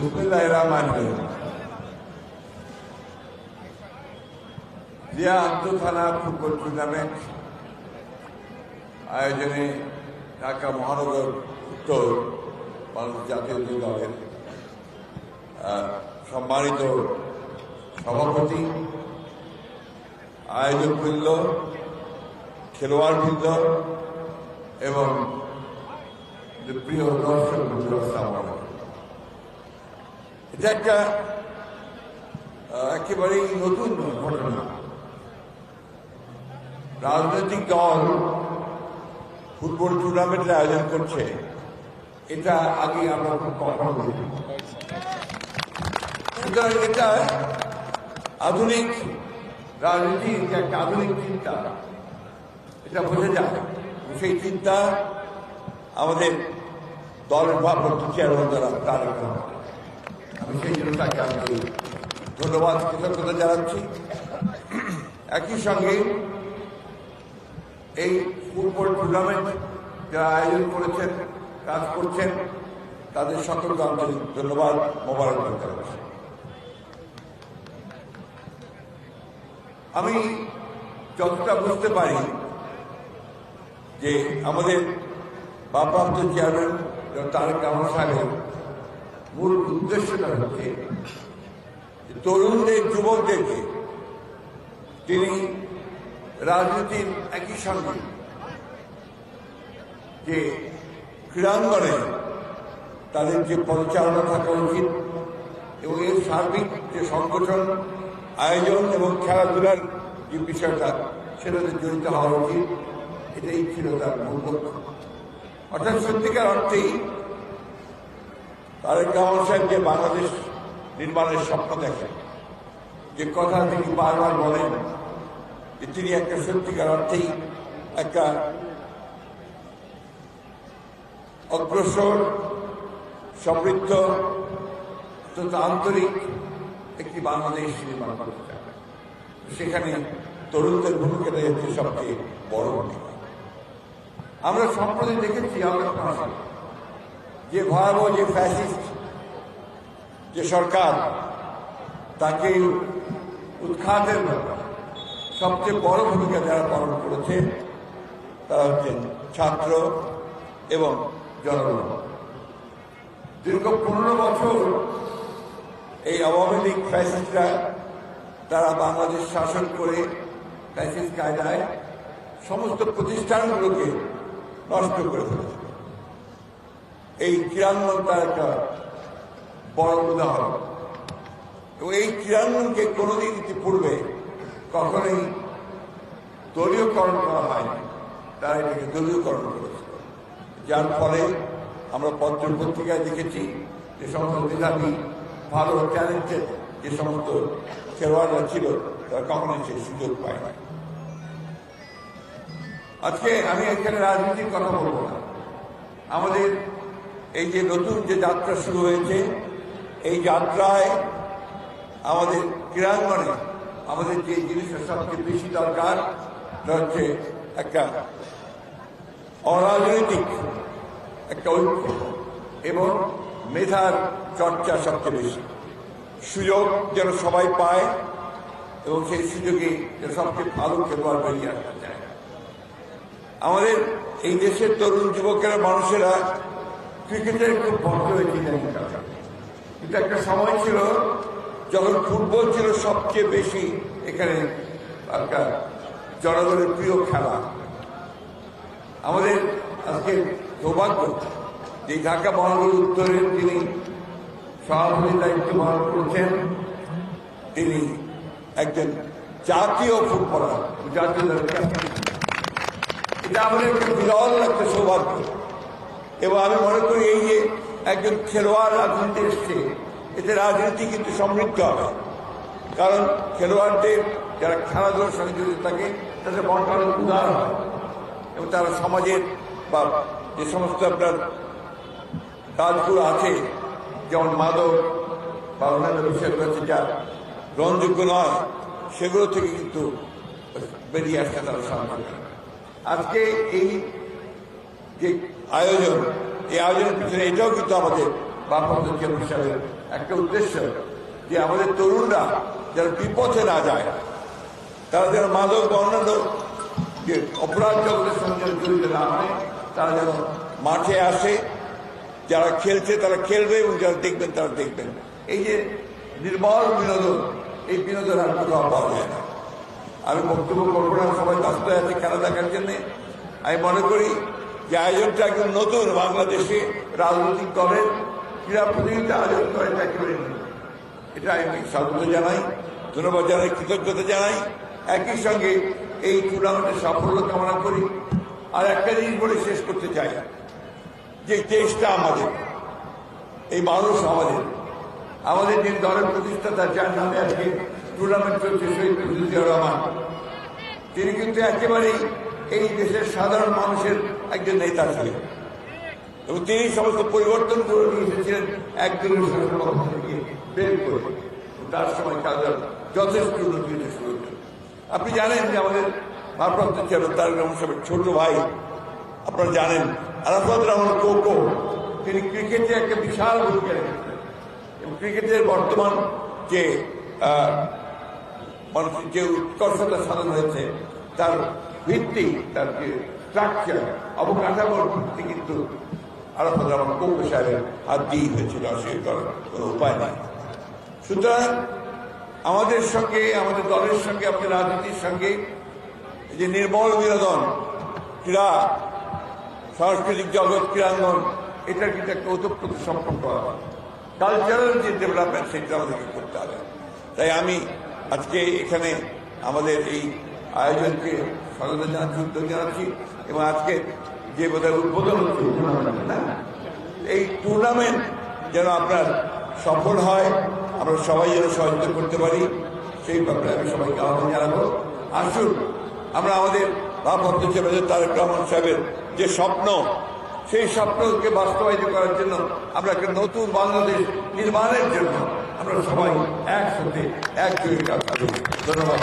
বিসমুল্লাহ রহমান জিয়া আন্তঃথানা football tournament আয়োজনে ঢাকা মহানগর উত্তর বাংলাদেশ জাতীয় দলের সম্মানিত সভাপতি, আয়োজক বৃন্দ, খেলোয়াড় বৃন্দ এবং প্রিয় দর্শক বৃন্দ। এটা একটা একেবারেই নতুন ঘটনা। রাজনৈতিক দল ফুটবল টুর্নামেন্টের আয়োজন করছে। এটা আগে আমরা কখনো দেখিনি। সুতরাং এটা আধুনিক রাজনীতি একটা আধুনিক চিন্তা। এটা বোঝা যায় সেই চিন্তা আমাদের দলের ভারপ্রাপ্ত চেয়ারম্যান দ্বারা তারেক রহমান। আমি সেই জন্য তাকে আমি ধন্যবাদ, কৃতজ্ঞতা জানাচ্ছি। একই সঙ্গে এই ফুটবল টুর্নামেন্ট যারা আয়োজন করেছেন, কাজ করছেন, তাদের সকলকে আন্তরিক ধন্যবাদ, মোবারকবাদ জানাচ্ছি। আমি যতটা বুঝতে পারি যে আমাদের ভারপ্রাপ্ত চেয়ারম্যান তারেক রহমান সাহেবের মূল উদ্দেশ্যটা হচ্ছে তরুণদের, যুবকদেরকে তিনি রাজনীতির একই সঙ্গে যে ক্রীড়াঙ্গনে তাদের যে পরিচালনা থাকা উচিত এবং এর সার্বিক যে সংগঠন, আয়োজন এবং খেলাধুলার যে বিষয়টা, সেটাতে জড়িত হওয়া উচিত। এটাই ছিল তার মূল অর্থাৎ সত্যিকার অর্থেই তারেক রহমান সাহেব যে বাংলাদেশ নির্মাণের স্বপ্ন দেখেন। যে কথা তিনি বারবার বলেন, যে তিনি একটা সত্যিকার অর্থেই একটা অগ্রসর, সমৃদ্ধ আন্তরিক একটি বাংলাদেশ নির্মাণ করতে চান সেখানে তরুণদের ভূমিকাটা হচ্ছে সবচেয়ে বড় ভূমিকা। আমরা সম্প্রতি দেখেছি, আমরা যে ভয়াবহ যে ফ্যাসিস্ট, যে সরকার, তাকে উৎখাতের সবচেয়ে বড় ভূমিকা যারা পালন করেছে, তারা হচ্ছেন ছাত্র এবং জনগণ। দীর্ঘ পনেরো বছর এই আওয়ামী লীগ ফ্যাসিস্টরা তারা বাংলাদেশ শাসন করে ফ্যাসিস্ট কায়দায় সমস্ত প্রতিষ্ঠানগুলোকে নষ্ট করে ফেলেছে। এই ক্রীড়াঙ্গন একটা বড় উদাহরণ। এবং এই ক্রীড়াঙ্গনকে কোনোদিন ইতিপূর্বে কখনোই দলীয়করণ করা হয়নি। তারা এটাকে দলীয়করণ করেছে যার ফলে আমরা পত্র পত্রিকায় দেখেছি যে সমস্ত মেধাবী, ভালো ট্যালেন্টেড যে সমস্ত খেলোয়াড়রা ছিল, তারা কখনোই সেই সুযোগ পায় না আজকে আমি এখানে রাজনীতির কথা বলব না। আমাদের এই যে নতুন যে যাত্রা শুরু হয়েছে, এই যাত্রায় আমাদের ক্রীড়াঙ্গনে, আমাদের যে জিনিসটা সবচেয়ে বেশি দরকার তা হচ্ছে একটা অরাজনৈতিক একটা ঐক্য এবং মেধার চর্চা সবচেয়ে বেশি। সুযোগ যেন সবাই পায় এবং সেই সুযোগে যেন সবচেয়ে ভালো খেলোয়াড় বেরিয়ে আসতে চায় আমাদের এই দেশের তরুণ যুবকেরা, মানুষেরা ক্রিকেটের খুব ভক্ত হয়েছে ইদানিং কিন্তু একটা সময় ছিল, যখন ফুটবল ছিল সবচেয়ে বেশি এখানে একটা জনগণের প্রিয় খেলা। আমাদের আজকে সৌভাগ্য যে ঢাকা মহানগর উত্তরের তিনি সভাপতির দায়িত্ব পালন করছেন। তিনি একজন জাতীয় ফুটবলার, জাতীয় এটা আমাদের বিরল একটা সৌভাগ্য। এবং আমি মনে করি এই যে একজন খেলোয়াড় রাজনীতি এসছে এতে রাজনীতি কিন্তু সমৃদ্ধ হবে। কারণ খেলোয়াড়দের যারা খেলাধুলার সঙ্গে জড়িত থাকে, তাদের মনটা অনেক উদার হয়। এবং তারা সমাজের বা যে সমস্ত আপনার কাজগুলো আছে, যেমন মাদক বা অন্যান্য বিষয়গুলো আছে যা গ্রহণযোগ্য নয়, সেগুলো থেকে কিন্তু বেরিয়ে আসতে তারা করে আজকে এই যে আয়োজন। এই আয়োজনের পিছনে এটাও কিন্তু আমাদের বাপমাদের চেয়ারম্যান সাহেবের একটা উদ্দেশ্য, যে আমাদের তরুণরা যেন বিপথে না যায়, তারা যেন মাদক বা অন্যান্য যে অপরাধ জগতের সঙ্গে জড়িত না হয়, তারা যেন মাঠে আসে, যারা খেলছে তারা খেলবে এবং যারা দেখবেন তারা দেখবেন। এই যে নির্মল বিনোদন, এই বিনোদন আর কোথাও পাওয়া যায় না। আমি বক্তব্য করব না, সবাই ব্যস্ত আছে খেলা দেখার জন্যে। আমি মনে করি যে আয়োজনটা একদম নতুন, বাংলাদেশে রাজনৈতিক দলের ক্রীড়া প্রতিযোগিতা আয়োজন করে একেবারে এটা আমি স্বাগত জানাই, ধন্যবাদ জানাই, কৃতজ্ঞতা জানাই। একই সঙ্গে এই টুর্নামেন্টের সাফল্য কামনা করি। আর একটা জিনিস বলে শেষ করতে চাই, যে দেশটা আমাদের, এই মানুষ আমাদের। আমাদের যে দলের প্রতিষ্ঠাতা, যার নামে আজকে টুর্নামেন্ট চলছে, শহীদ রহমান, তিনি কিন্তু একেবারেই এই দেশের সাধারণ মানুষের একজন নেতা ছিলেন এবং তিনি সমস্ত পরিবর্তন নিয়ে এসেছিলেন বের করে। তার সময় কাজের যথেষ্ট উন্নতি শুরু। আপনি জানেন যে আমাদের ভারপ্রাপ্ত চেয়ারম্যান তারেক রহমান সাহেবের ছোট ভাই, আপনারা জানেন, আরাফাত রহমান কোকো তিনি ক্রিকেটে একটা বিশাল ভূমিকা রেখেছেন এবং ক্রিকেটের বর্তমান যে মানুষের যে উৎকর্ষতা সাধন হয়েছে, তার ভিত্তি তার যে স্ট্রাকচার অবকাঠামোর ভিত্তি কিন্তু আরাফাত রহমান কোকো সাহেবের হাত দিয়েই হয়েছিল অস্বীকার কোনো উপায় নেই। সুতরাং আমাদের সঙ্গে, আমাদের দলের সঙ্গে, আমাদের রাজনীতির সঙ্গে যে নির্মল বিনোদন, ক্রীড়া, সাংস্কৃতিক জগৎ, ক্রীড়াঙ্গন, এটার কিন্তু একটা ওতপ্রোত সম্পর্ক কালচারাল যে ডেভেলপমেন্ট সেটা আমাদেরকে করতে হবে। তাই আমি আজকে এখানে আমাদের এই আয়োজনকে স্বাগত জানাচ্ছি, উদ্যোগ জানাচ্ছি। এবং আজকে যে বোধহয় উদ্বোধন না এই টুর্নামেন্ট যেন আপনার সফল হয়, আমরা সবাই যেন সহযোগিতা করতে পারি, সেই ব্যাপারে আমি সবাইকে আহ্বান জানাব। আসুন, আমরা আমাদের ভারপ্রাপ্ত চেয়ারম্যান তারেক রহমান সাহেবের যে স্বপ্ন, সেই স্বপ্নকে বাস্তবায়িত করার জন্য আমরা একটা নতুন বাংলাদেশ নির্মাণের জন্য আমরা সবাই একসাথে একযোগে কাজ করি ধন্যবাদ।